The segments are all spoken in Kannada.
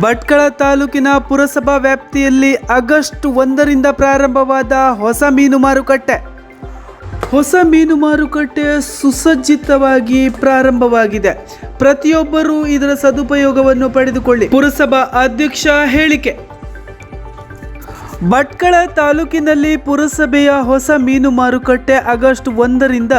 ಭಟ್ಕಳ ತಾಲೂಕಿನ ಪುರಸಭಾ ವ್ಯಾಪ್ತಿಯಲ್ಲಿ ಆಗಸ್ಟ್ ಒಂದರಿಂದ ಪ್ರಾರಂಭವಾದ ಹೊಸ ಮೀನು ಮಾರುಕಟ್ಟೆ. ಹೊಸ ಮೀನು ಮಾರುಕಟ್ಟೆ ಸುಸಜ್ಜಿತವಾಗಿ ಪ್ರಾರಂಭವಾಗಿದೆ. ಪ್ರತಿಯೊಬ್ಬರೂ ಇದರ ಸದುಪಯೋಗವನ್ನು ಪಡೆದುಕೊಳ್ಳಿ. ಪುರಸಭಾ ಅಧ್ಯಕ್ಷ ಹೇಳಿಕೆ. ಭಟ್ಕಳ ತಾಲೂಕಿನಲ್ಲಿ ಪುರಸಭೆಯ ಹೊಸ ಮೀನು ಮಾರುಕಟ್ಟೆ ಆಗಸ್ಟ್ ಒಂದರಿಂದ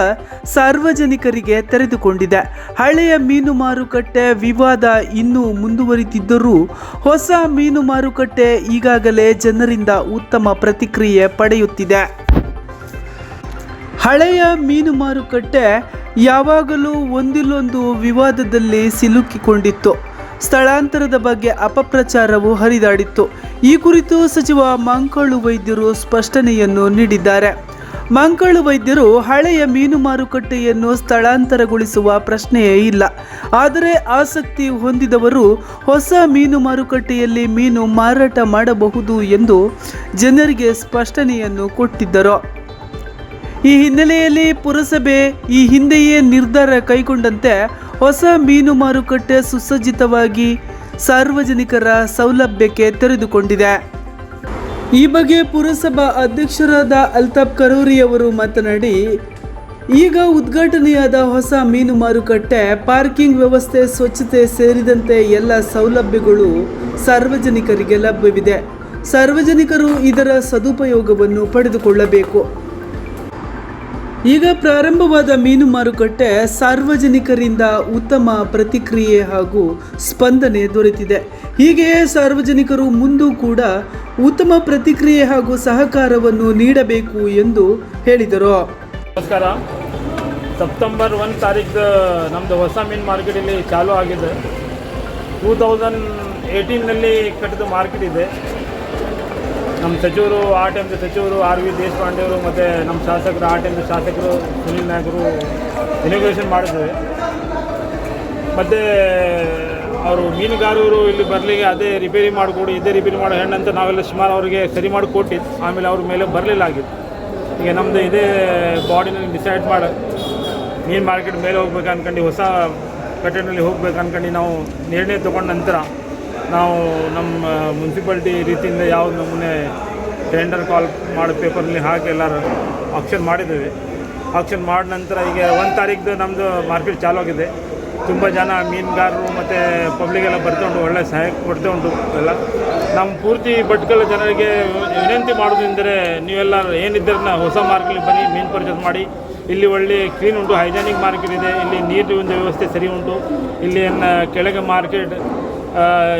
ಸಾರ್ವಜನಿಕರಿಗೆ ತೆರೆದುಕೊಂಡಿದೆ. ಹಳೆಯ ಮೀನು ಮಾರುಕಟ್ಟೆ ವಿವಾದ ಇನ್ನೂ ಮುಂದುವರಿದಿದ್ದರೂ ಹೊಸ ಮೀನು ಮಾರುಕಟ್ಟೆ ಈಗಾಗಲೇ ಜನರಿಂದ ಉತ್ತಮ ಪ್ರತಿಕ್ರಿಯೆ ಪಡೆಯುತ್ತಿದೆ. ಹಳೆಯ ಮೀನು ಮಾರುಕಟ್ಟೆ ಯಾವಾಗಲೂ ಒಂದಿಲ್ಲೊಂದು ವಿವಾದದಲ್ಲಿ ಸಿಲುಕಿಕೊಂಡಿತ್ತು. ಸ್ಥಳಾಂತರದ ಬಗ್ಗೆ ಅಪಪ್ರಚಾರವು ಹರಿದಾಡಿತ್ತು. ಈ ಕುರಿತು ಸಚಿವ ಮಂಕಳು ವೈದ್ಯರು ಸ್ಪಷ್ಟನೆಯನ್ನು ನೀಡಿದ್ದಾರೆ. ಮಂಕಳು ವೈದ್ಯರು ಹಳೆಯ ಮೀನು ಮಾರುಕಟ್ಟೆಯನ್ನು ಸ್ಥಳಾಂತರಗೊಳಿಸುವ ಪ್ರಶ್ನೆಯೇ ಇಲ್ಲ. ಆದರೆ ಆಸಕ್ತಿ ಹೊಂದಿದವರು ಹೊಸ ಮೀನು ಮಾರುಕಟ್ಟೆಯಲ್ಲಿ ಮೀನು ಮಾರಾಟ ಮಾಡಬಹುದು ಎಂದು ಜನರಿಗೆ ಸ್ಪಷ್ಟನೆಯನ್ನು ಕೊಟ್ಟಿದ್ದರು. ಈ ಹಿನ್ನೆಲೆಯಲ್ಲಿ ಪುರಸಭೆ ಈ ಹಿಂದೆಯೇ ನಿರ್ಧಾರ ಕೈಗೊಂಡಂತೆ ಹೊಸ ಮೀನು ಮಾರುಕಟ್ಟೆ ಸುಸಜ್ಜಿತವಾಗಿ ಸಾರ್ವಜನಿಕರ ಸೌಲಭ್ಯಕ್ಕೆ ತೆರೆದುಕೊಂಡಿದೆ. ಈ ಬಗ್ಗೆ ಪುರಸಭಾ ಅಧ್ಯಕ್ಷರಾದ ಅಲ್ತಾಫ್ ಕರೂರಿ ಅವರು ಮಾತನಾಡಿ, ಈಗ ಉದ್ಘಾಟನೆಯಾದ ಹೊಸ ಮೀನು ಮಾರುಕಟ್ಟೆ, ಪಾರ್ಕಿಂಗ್ ವ್ಯವಸ್ಥೆ, ಸ್ವಚ್ಛತೆ ಸೇರಿದಂತೆ ಎಲ್ಲ ಸೌಲಭ್ಯಗಳು ಸಾರ್ವಜನಿಕರಿಗೆ ಲಭ್ಯವಿದೆ. ಸಾರ್ವಜನಿಕರು ಇದರ ಸದುಪಯೋಗವನ್ನು ಪಡೆದುಕೊಳ್ಳಬೇಕು. ಈಗ ಪ್ರಾರಂಭವಾದ ಮೀನು ಮಾರುಕಟ್ಟೆ ಸಾರ್ವಜನಿಕರಿಂದ ಉತ್ತಮ ಪ್ರತಿಕ್ರಿಯೆ ಹಾಗೂ ಸ್ಪಂದನೆ ದೊರೆತಿದೆ. ಹೀಗೆಯೇ ಸಾರ್ವಜನಿಕರು ಮುಂದೂ ಕೂಡ ಉತ್ತಮ ಪ್ರತಿಕ್ರಿಯೆ ಹಾಗೂ ಸಹಕಾರವನ್ನು ನೀಡಬೇಕು ಎಂದು ಹೇಳಿದರು. ನಮಸ್ಕಾರ. ಸೆಪ್ಟೆಂಬರ್ ಒನ್ ತಾರೀಕು ನಮ್ಮದು ಹೊಸ ಮೀನು ಮಾರ್ಕೆಟ್ ಇಲ್ಲಿ ಚಾಲೂ ಆಗಿದೆ. ಟೂ ತೌಸಂಡ್ ಏಯ್ಟೀನಲ್ಲಿ ಕಟ್ಟಿದ ಮಾರ್ಕೆಟ್ ಇದೆ. ನಮ್ಮ ಸಚಿವರು ಆ ಟೈಮ್ದು ಸಚಿವರು, ಆರ್ ವಿ ದೇಶಪಾಂಡೆ ಅವರು ಮತ್ತು ನಮ್ಮ ಶಾಸಕರು ಆ ಟೈಮ್ದು ಶಾಸಕರು, ಸುನೀಲ್ ನಾಯಕರು ಇನಾಗ್ರೇಷನ್ ಮಾಡಿದ್ವಿ. ಮತ್ತು ಅವರು ಮೀನುಗಾರರು ಇಲ್ಲಿ ಬರಲಿಕ್ಕೆ ಅದೇ ರಿಪೇರಿ ಮಾಡಿಕೊಡಿ, ಇದೇ ರಿಪೇರಿ ಮಾಡೋ ಹೆಣ್ಣಂತ ನಾವೆಲ್ಲ ಸುಮಾರು ಅವರಿಗೆ ಸರಿ ಮಾಡಿ ಕೊಟ್ಟಿದ್ದು ಆಮೇಲೆ ಅವ್ರ ಮೇಲೆ ಬರಲಿಲ್ಲ ಆಗಿತ್ತು ಈಗ ನಮ್ಮದು ಇದೇ ಬಾಡಿನಲ್ಲಿ ಡಿಸೈಡ್ ಮಾಡಿ, ಮೀನು ಮಾರ್ಕೆಟ್ ಮೇಲೆ ಹೋಗ್ಬೇಕು ಅನ್ಕೊಂಡು, ಹೊಸ ಕಟ್ಟಡದಲ್ಲಿ ಹೋಗ್ಬೇಕು ಅಂದ್ಕೊಂಡು ನಾವು ನಿರ್ಣಯ ತೊಗೊಂಡ ನಂತರ ನಾವು ನಮ್ಮ ಮುನ್ಸಿಪಾಲ್ಟಿ ರೀತಿಯಿಂದ ಯಾವ ನಮೂನೆ ಟೆಂಡರ್ ಕಾಲ್ ಮಾಡೋ ಪೇಪರ್ನಲ್ಲಿ ಹಾಕಿ ಎಲ್ಲರೂ ಆಕ್ಷನ್ ಮಾಡಿದ್ದೀವಿ. ಆಕ್ಷನ್ ಮಾಡಿದ ನಂತರ ಈಗ ಒಂದು ತಾರೀಕು ನಮ್ಮದು ಮಾರ್ಕೆಟ್ ಚಾಲು ಆಗಿದೆ. ತುಂಬ ಜನ ಮೀನುಗಾರರು ಮತ್ತು ಎಲ್ಲ ಬರ್ತೊಂಡು ಒಳ್ಳೆ ಸಹಾಯ ಕೊಡ್ತಾ ಉಂಟು ಎಲ್ಲ. ನಮ್ಮ ಪೂರ್ತಿ ಭಟ್ಕಳ ಜನರಿಗೆ ವಿನಂತಿ ಮಾಡೋದೆಂದರೆ ನೀವೆಲ್ಲ ಏನಿದ್ದರೆ ಹೊಸ ಮಾರ್ಕೆಟ್ಗೆ ಬನ್ನಿ, ಮೀನು ಪರ್ಚೇಸ್ ಮಾಡಿ. ಇಲ್ಲಿ ಒಳ್ಳೆ ಕ್ಲೀನ್ ಉಂಟು ಹೈಜಾನಿಕ್ ಮಾರ್ಕೆಟ್ ಇದೆ. ಇಲ್ಲಿ ನೀರಿನ ವ್ಯವಸ್ಥೆ ಸರಿ ಉಂಟು. ಇಲ್ಲಿ ಕೆಳಗೆ ಮಾರ್ಕೆಟ್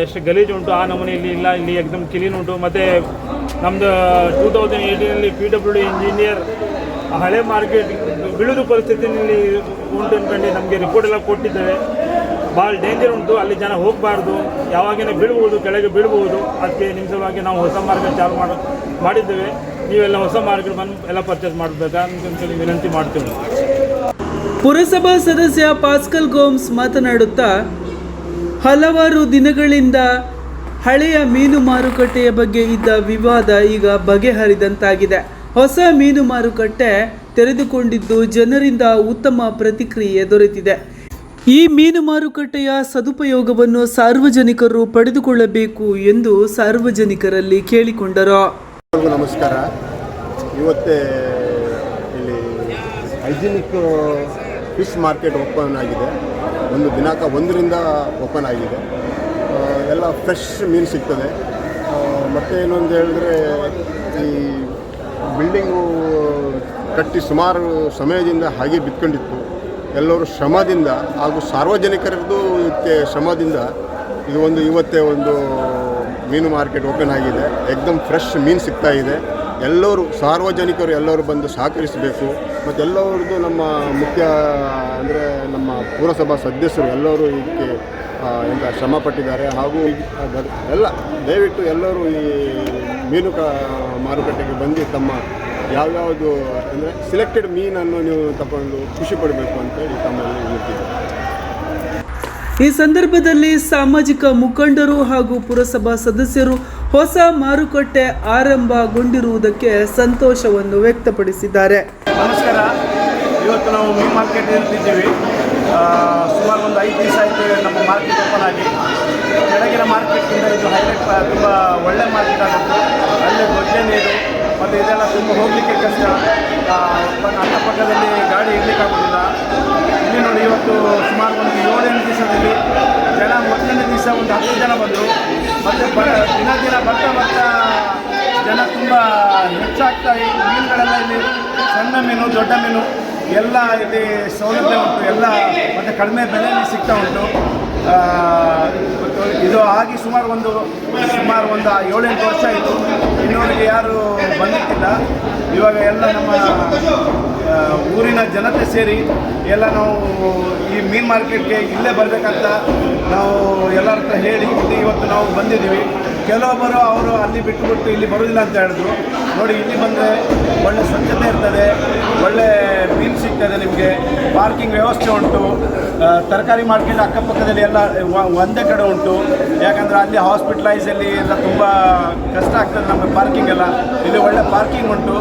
ಎಷ್ಟು ಗಲೀಜು ಉಂಟು, ಆ ನಮೂನೆ ಇಲ್ಲಿ, ಇಲ್ಲ ಇಲ್ಲಿ ಎಕ್ದಮ್ ಕ್ಲೀನ್ ಉಂಟು. ಮತ್ತು ನಮ್ಮದು ಟೂ ತೌಸಂಡ್ ಏಯ್ಟೀನಲ್ಲಿ ಪಿ ಡಬ್ಲ್ಯೂ ಡಿ ಇಂಜಿನಿಯರ್ ಹಳೆ ಮಾರ್ಕೆಟ್ ಬೀಳುದು ಪರಿಸ್ಥಿತಿಯಲ್ಲಿ ಉಂಟು ಅಂದ್ಕೊಂಡು ನಮಗೆ ರಿಪೋರ್ಟ್ ಎಲ್ಲ ಕೊಟ್ಟಿದ್ದೇವೆ ಭಾಳ ಡೇಂಜರ್ ಉಂಟು, ಅಲ್ಲಿ ಜನ ಹೋಗಬಾರ್ದು. ಯಾವಾಗಿನ ಬೀಳ್ಬೋದು, ಕೆಳಗೆ ಬೀಳ್ಬೋದು. ಅದಕ್ಕೆ ನಿಮ್ಮ ಸಲುವಾಗಿ ನಾವು ಹೊಸ ಮಾರ್ಕೆಟ್ ಚಾಲು ಮಾಡಿ, ಮಾಡಿದ್ದೇವೆ. ನೀವೆಲ್ಲ ಹೊಸ ಮಾರ್ಕೆಟ್ ಬಂದು ಎಲ್ಲ ಪರ್ಚೇಸ್ ಮಾಡಬೇಕಾ? ಅಂತೇಳಿ ವಿನಂತಿ ಮಾಡ್ತೀವಿ ಪುರಸಭಾ ಸದಸ್ಯ ಪಾಸ್ಕಲ್ ಗೋಮ್ಸ್ ಮಾತನಾಡುತ್ತಾ ಹಲವಾರು ದಿನಗಳಿಂದ ಹಳೆಯ ಮೀನು ಮಾರುಕಟ್ಟೆಯ ಬಗ್ಗೆ ಇದ್ದ ವಿವಾದ ಈಗ ಬಗೆಹರಿದಂತಾಗಿದೆ. ಹೊಸ ಮೀನು ಮಾರುಕಟ್ಟೆ ತೆರೆದುಕೊಂಡಿದ್ದು ಜನರಿಂದ ಉತ್ತಮ ಪ್ರತಿಕ್ರಿಯೆ ದೊರೆತಿದೆ. ಈ ಮೀನು ಮಾರುಕಟ್ಟೆಯ ಸದುಪಯೋಗವನ್ನು ಸಾರ್ವಜನಿಕರು ಪಡೆದುಕೊಳ್ಳಬೇಕು ಎಂದು ಸಾರ್ವಜನಿಕರಲ್ಲಿ ಕೇಳಿಕೊಂಡರು. ನಮಸ್ಕಾರ. ಇವತ್ತೇ ಇಲ್ಲಿ ಹೈಜಿನಿಕ್ ಫಿಶ್ ಮಾರ್ಕೆಟ್ ಓಪನ್ ಆಗಿದೆ. ಒಂದು ದಿನಾಂಕ ಒಂದರಿಂದ ಓಪನ್ ಆಗಿದೆ. ಎಲ್ಲ ಫ್ರೆಶ್ ಮೀನು ಸಿಗ್ತದೆ. ಮತ್ತು ಇನ್ನೊಂದು ಹೇಳಿದ್ರೆ ಈ ಬಿಲ್ಡಿಂಗು ಕಟ್ಟಿ ಸುಮಾರು ಸಮಯದಿಂದ ಹಾಗೆ ಬಿತ್ಕೊಂಡಿತ್ತು. ಎಲ್ಲರೂ ಶ್ರಮದಿಂದ ಹಾಗೂ ಸಾರ್ವಜನಿಕರದ್ದು ಶ್ರಮದಿಂದ ಇದು ಒಂದು ಇವತ್ತೇ ಒಂದು ಮೀನು ಮಾರ್ಕೆಟ್ ಓಪನ್ ಆಗಿದೆ. ಎಕ್ದಮ್ ಫ್ರೆಶ್ ಮೀನು ಸಿಗ್ತಾ ಇದೆ. ಎಲ್ಲರೂ ಸಾರ್ವಜನಿಕರು ಎಲ್ಲರೂ ಬಂದು ಸಹಕರಿಸಬೇಕು. ಮತ್ತು ಎಲ್ಲರದ್ದು ನಮ್ಮ ಮುಖ್ಯ ಅಂದರೆ ನಮ್ಮ ಪುರಸಭಾ ಸದಸ್ಯರು ಎಲ್ಲರೂ ಇದಕ್ಕೆ ಎಂತ ಶ್ರಮ ಪಟ್ಟಿದ್ದಾರೆ ಹಾಗೂ ಎಲ್ಲ, ದಯವಿಟ್ಟು ಎಲ್ಲರೂ ಈ ಮೀನು ಕ, ಮಾರುಕಟ್ಟೆಗೆ ಬಂದು ತಮ್ಮ ಯಾವ್ಯಾವುದು ಅಂದರೆ ಸಿಲೆಕ್ಟೆಡ್ ಮೀನನ್ನು ನೀವು ತಗೊಂಡು ಖುಷಿ ಪಡಬೇಕು ಅಂತೇಳಿ ತಮ್ಮಲ್ಲಿ ಹೇಳ್ತಿದ್ದೆ ಈ ಸಂದರ್ಭದಲ್ಲಿ ಸಾಮಾಜಿಕ ಮುಖಂಡರು ಹಾಗೂ ಪುರಸಭಾ ಸದಸ್ಯರು ಹೊಸ ಮಾರುಕಟ್ಟೆ ಆರಂಭಗೊಂಡಿರುವುದಕ್ಕೆ ಸಂತೋಷವನ್ನು ವ್ಯಕ್ತಪಡಿಸಿದ್ದಾರೆ. ನಮಸ್ಕಾರ. ಇವತ್ತು ನಾವು ಮೀನು ಮಾರ್ಕೆಟ್ ಇರ್ತಿದ್ದೀವಿ ಸುಮಾರು ಒಂದು ಐದು ದಿವಸ ಆಯಿತು ನಮ್ಮ ಮಾರ್ಕೆಟ್ ಓಪನ್ ಆಗಿ. ಕೆಳಗಿನ ಮಾರ್ಕೆಟಿಂದ ಇದು ಹೈಲೈಟ್ ತುಂಬ ಒಳ್ಳೆ ಮಾರ್ಕೆಟ್ ಆಗುತ್ತೆ ಅಲ್ಲೇ ದೊಡ್ಡ ನೀರು ಮತ್ತು ಇದೆಲ್ಲ ತುಂಬ ಹೋಗಲಿಕ್ಕೆ ಕಷ್ಟ. ಅಕ್ಕಪಕ್ಕದಲ್ಲಿ ಗಾಡಿ ಇರಲಿಕ್ಕಾಗೋದಿಲ್ಲ. ಇಲ್ಲಿ ನೋಡಿ ಇವತ್ತು ಸುಮಾರು ಒಂದು ಏಳೆಂಟು ದಿವಸದಲ್ಲಿ ದಿವಸ ಒಂದು ಹತ್ತು ಜನ ಬಂದರು. ಮತ್ತು ಬ ದಿನ ದಿನ ಬರ್ತಾ ಬರ್ತಾ ಜನ ತುಂಬ ಹೆಚ್ಚಾಗ್ತಾ ಮೀನುಗಳೆಲ್ಲ ಇಲ್ಲಿ ಸಣ್ಣ ಮೀನು, ದೊಡ್ಡ ಮೀನು, ಎಲ್ಲ ಇಲ್ಲಿ ಸೌಲಭ್ಯ ಉಂಟು. ಎಲ್ಲ ಮತ್ತು ಕಡಿಮೆ ಬೆಲೆಯಲ್ಲಿ ಸಿಗ್ತಾ ಉಂಟು. ಇದು ಆಗಿ ಸುಮಾರು ಒಂದು ಸುಮಾರು ಒಂದು ಏಳೆಂಟು ವರ್ಷ ಆಯಿತು. ಇನ್ನೂರಿಗೆ ಯಾರು ಬಂದಿಟ್ಟಿಲ್ಲ. ಇವಾಗ ಎಲ್ಲ ನಮ್ಮ ಊರಿನ ಜನತೆ ಸೇರಿ ಎಲ್ಲ ನಾವು ಈ ಮೀನು ಮಾರ್ಕೆಟ್ಗೆ ಇಲ್ಲೇ ಬರಬೇಕಂತ ನಾವು ಎಲ್ಲರ ಹತ್ರ ಹೇಳಿ ಇವತ್ತು ನಾವು ಬಂದಿದ್ದೀವಿ. ಕೆಲವೊಬ್ಬರು ಅವರು ಅಲ್ಲಿ ಬಿಟ್ಟುಬಿಟ್ಟು ಇಲ್ಲಿ ಬರೋದಿಲ್ಲ ಅಂತ ಹೇಳಿದ್ರು. ನೋಡಿ, ಇಲ್ಲಿ ಬಂದರೆ ಒಳ್ಳೆ ಸ್ವಚ್ಛತೆ ಇರ್ತದೆ, ಒಳ್ಳೆ ಮೀನು ಸಿಗ್ತದೆ ನಿಮಗೆ. ಪಾರ್ಕಿಂಗ್ ವ್ಯವಸ್ಥೆ ಉಂಟು. ತರಕಾರಿ ಮಾರ್ಕೆಟ್ ಅಕ್ಕಪಕ್ಕದಲ್ಲಿ ಎಲ್ಲ ಒಂದೇ ಕಡೆ ಉಂಟು. ಯಾಕಂದರೆ ಅಲ್ಲಿ ಹಾಸ್ಪಿಟಲೈಸಲ್ಲಿ ಎಲ್ಲ ತುಂಬ ಕಷ್ಟ ಆಗ್ತದೆ ನಮಗೆ ಪಾರ್ಕಿಂಗ್ ಎಲ್ಲ. ಇಲ್ಲಿ ಒಳ್ಳೆ ಪಾರ್ಕಿಂಗ್ ಉಂಟು.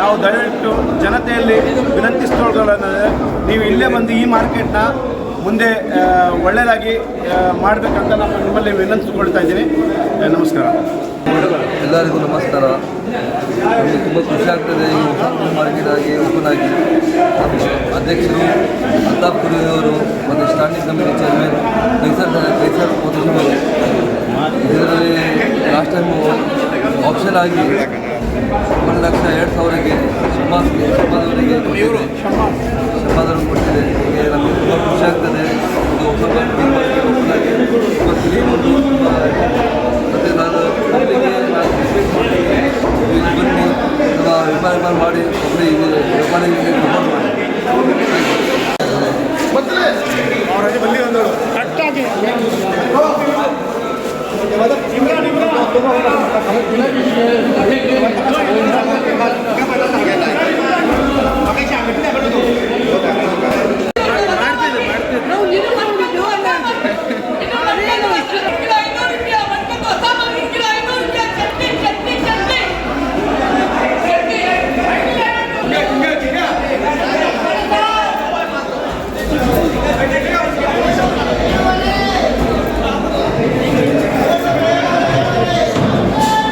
ನಾವು ದಯವಿಟ್ಟು ಜನತೆಯಲ್ಲಿ ವಿನಂತಿಸ್ಕೊಳ್ಳೋದಂದರೆ ನೀವು ಇಲ್ಲೇ ಬಂದು ಈ ಮಾರ್ಕೆಟ್ನ ಮುಂದೆ ಒಳ್ಳೆಯದಾಗಿ ಮಾಡಬೇಕಂತ ನಾನು ನಿಮ್ಮಲ್ಲಿ ವಿನಂತಿಸ್ಕೊಳ್ತಾ ಇದ್ದೀನಿ. ನಮಸ್ಕಾರ. ಎಲ್ಲರಿಗೂ ನಮಸ್ಕಾರ. ನಮಗೆ ತುಂಬ ಖುಷಿ ಆಗ್ತದೆ ಈ ಹೊಸ ಮಾರ್ಕೆಟ್ ಆಗಿ ಓಪನ್ ಆಗಿ. ಅಧ್ಯಕ್ಷರು ಅಲ್ತಾಫ್ ಕುರಿಯವರು ಮತ್ತು standing committee chairman Kaiser Kaiser ಅವರು ಇದರಲ್ಲಿ ಲಾಸ್ಟ್ ಟೈಮು ಆಪ್ಷನ್ ಆಗಿ ಒಂದು ಲಕ್ಷ ಎರಡು ಸಾವಿರಕ್ಕೆ ಶಮಾಸ್ ಶಮಾದವರಿಗೆ ಇವರು? ಶಮಾದವರು ಕೊಟ್ಟಿದೆ ಹೀಗೆ ನಮಗೆ ತುಂಬ ಖುಷಿ ಆಗ್ತದೆ. ಒಂದು ಹೊಸ ತುಂಬ ತುಂಬ ಮತ್ತು ನಾನು ಮೊದಲಿಗೆ ಇಲ್ಲಿ ಬನ್ನಿ ನಮ್ಮ ವ್ಯಾಪಾರ ಮಾಡಿ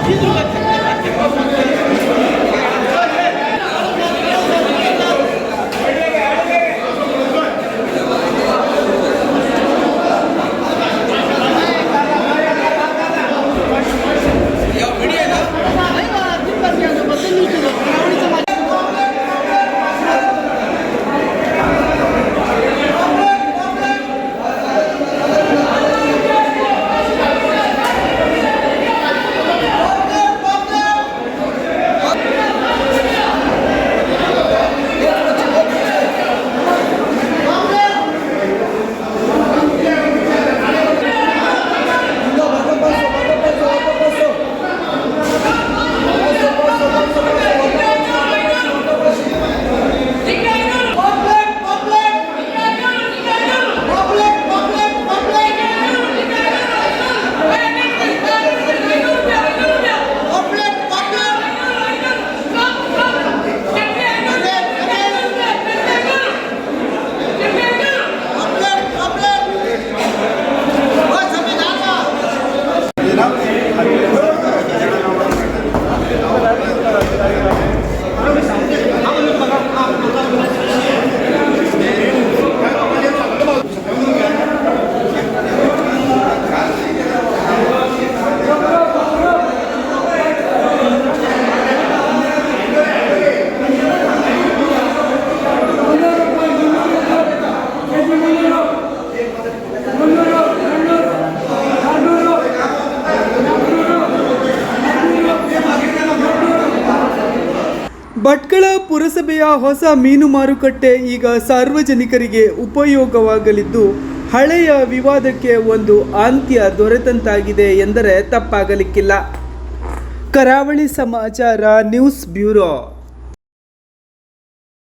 人が ಭಟ್ಕಳ ಪುರಸಭೆಯ ಹೊಸ ಮೀನು ಮಾರುಕಟ್ಟೆ ಈಗ ಸಾರ್ವಜನಿಕರಿಗೆ ಉಪಯೋಗವಾಗಲಿದ್ದು, ಹಳೆಯ ವಿವಾದಕ್ಕೆ ಒಂದು ಅಂತ್ಯ ದೊರೆತಂತಾಗಿದೆ ಎಂದರೆ ತಪ್ಪಾಗಲಿಕ್ಕಿಲ್ಲ. ಕರಾವಳಿ ಸಮಾಚಾರ ನ್ಯೂಸ್ ಬ್ಯೂರೋ.